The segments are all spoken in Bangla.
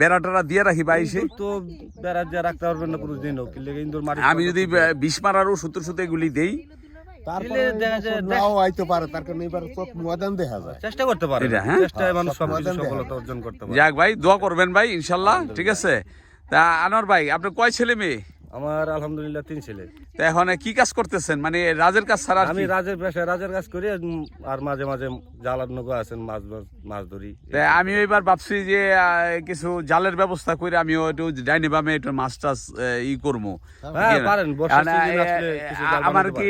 বেড়া টেড়া দিয়ে রাখি বাইশে তো বেড়া দিয়ে রাখতে পারবেন না কোনো দিন হোক ইন্দুর মারি আমি যদি বিষ মারারও সত্তর সত্তর গুলি দেই। তারপরে দেখা যায় নাও আইতে পারে তার কারণে এবার চোখ ময়দান দেখা যায়। চেষ্টা করতে পারে হ্যাঁ? চেষ্টায় মানুষ সব। সফলতা অর্জন করতে পারে। যাক ভাই দোয়া করবেন ভাই ইনশাল্লাহ ঠিক আছে? তা আনোয়ার ভাই আপনার কয় ছেলে মেয়ে? আমার আলহামদুলিল্লাহ তিন ছেলে। তা এখন কি কাজ করতেছেন? মানে রাজের কাজ ছাড়া আমি রাজের পেশায় রাজের কাজ করি আর মাঝে মাঝে জালার নৌকা আছেন মাছ মাছ- ধরি। আমি এবার ভাবছি যে কিছু জালের ব্যবস্থা করে আমি একটু ডাইনি বামে একটু মাছ টাছ ই করব। হ্যাঁ, আমার কি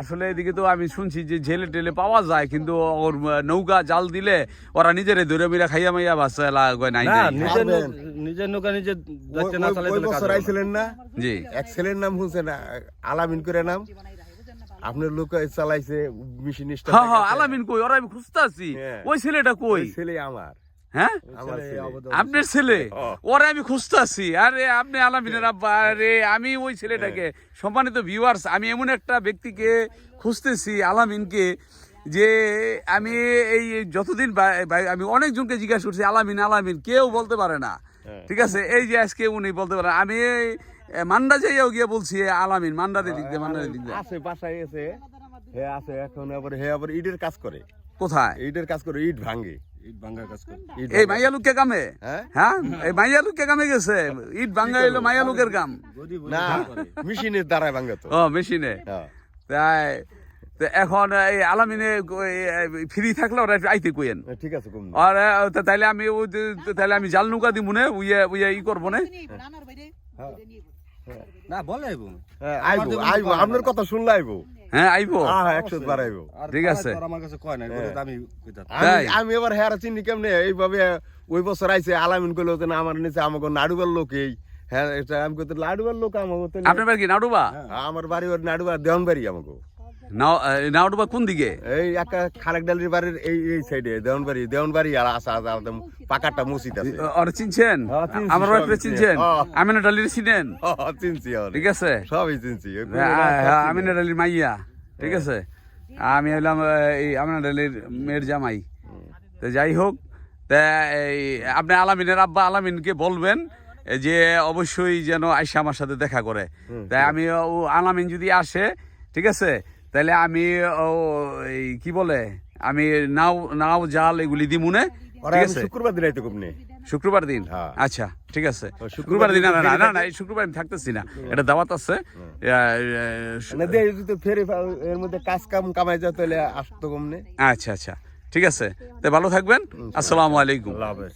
আসলে এদিকে তো আমি শুনছি যে ঝেলে টেলে পাওয়া যায় কিন্তু ওর নৌকা জাল দিলে ওরা নিজেরে ধরে মিরা খাইয়া মাইয়া বাসা না নাই। নিজের নৌকা নিজে যাচ্ছে না ওই- চালাই ওই বছর আইছিলেন না? জি। এক ছেলের নাম শুনছে না? আলামিন করে নাম? আপনার লোক চালাইছে মেশিন হ্যাঁ হ্যাঁ আলামিন কই? ওরা আমি খুঁজতে আছি হ্যাঁ। ওই ছেলেটা কই? ছেলে আমার। হ্যাঁ। আপনার ছেলে। ওরা আমি খুঁজতে আছি আরে আপনি আলামিনের আব্বা আরে আমি ওই ছেলেটাকে। সম্মানিত ভিউয়ার্স আমি এমন একটা ব্যক্তিকে খুঁজতেছি আলামিনকে। যে আমি এই যতদিন আমি অনেকজনকে জিজ্ঞাসা করছি আলামিন আলামিন কেউ বলতে পারে না। ঠিক আছে? এই যে আজকে উনি বলতে পারে আমি মান্ডা যাইয়াও গিয়ে বলছি আলামিন মান্ডারে দিক দিয়ে মান্ডারে দিক দিয়ে আছে বাসায় আছে হে আছে এখন আবার হে আবার ইটের কাজ করে। কোথায়? ইটের কাজ করে ইট ভাঙে। ইট ভাঙার কাজ করি। ইট এই ভাঙে। মাইয়া লোককে কামে? হ্যাঁ? হ্যাঁ? এই মাইয়া লোককে কামে গেছে। ইট ভাঙ্গা এলো মাইয়া লোকের কাম। না মেশিনের দ্বারাই ভাঙে তো। ও মেশিনে। হ্যাঁ। তাই তো এখন এই আলামিনে ফ্রি থাকলে ওরা আইতে কইেন ঠিক আছে কম আর তাইলে আমি ওই তাইলে আমি জাল নৌকা দিব না উইয়া উইয়া ই করব না। না বলে আইবো। হ্যাঁ, আইবো আইবো আপনার কথা শুনলে আইবো। হ্যাঁ আইবো। হ্যাঁ একশো বার আইবো। ঠিক আছে। আমার কাছে কয় বলে আমি কইতাম। আমি আমি এবার হ্যাঁ চিনি কেমনে? এইভাবে ওই বছর আইছে আলামিন কইলো যে না আমার নিচে আমাকে নাড়ুবার লোক এই। হ্যাঁ এটা আমি কইতে লাডুবার লোক আমাকে তো আপনার বাড়ি কি নাউডুবা আমার বাড়ি ওর নাড়ুবার দেওয়ান বাড়ি আমাকে। নাও নাউডুবা কোন দিকে? এই একটা খালেক ডালির বাড়ির এই এই সাইডে দেওয়ান বাড়ি দেওয়ান বাড়ি আর আসা আসা পাকাটা মসজিদ আছে। ওরা চিনছেন? আমার বাড়িতে চিনছেন? চিনি। আমি ডালির চিনেন? চিনছি ঠিক আছে? সবই চিনছি। হ্যাঁ, হ্যাঁ, চিনি। আমি না ডালির মাইয়া ঠিক আছে? আমি হলাম এই আমি না ডালির মেয়ের জামাই। তো যাই হোক তা এই আপনি আলামিনের আব্বা আলামিনকে বলবেন যে অবশ্যই যেন আইসা আমার সাথে দেখা করে। তাই আমি আলামিন যদি আসে ঠিক আছে? তাহলে আমি কি বলে? আমি নাও নাও জাল এগুলি ঠিক আছে? শুক্রবার দিন আইতে কমনে শুক্রবার দিন? হ্যাঁ। আচ্ছা ঠিক আছে। শুক্রবার দিন না না না এই শুক্রবার আমি থাকতেছি না। এটা দাওয়াত আছে। ফেরে এর মধ্যে কাজ কাম কামাই যায় তাহলে আসতো কমনে আচ্ছা আচ্ছা ঠিক আছে। তো ভালো থাকবেন। আসসালামু আলাইকুম। আল্লাহ হাফেজ।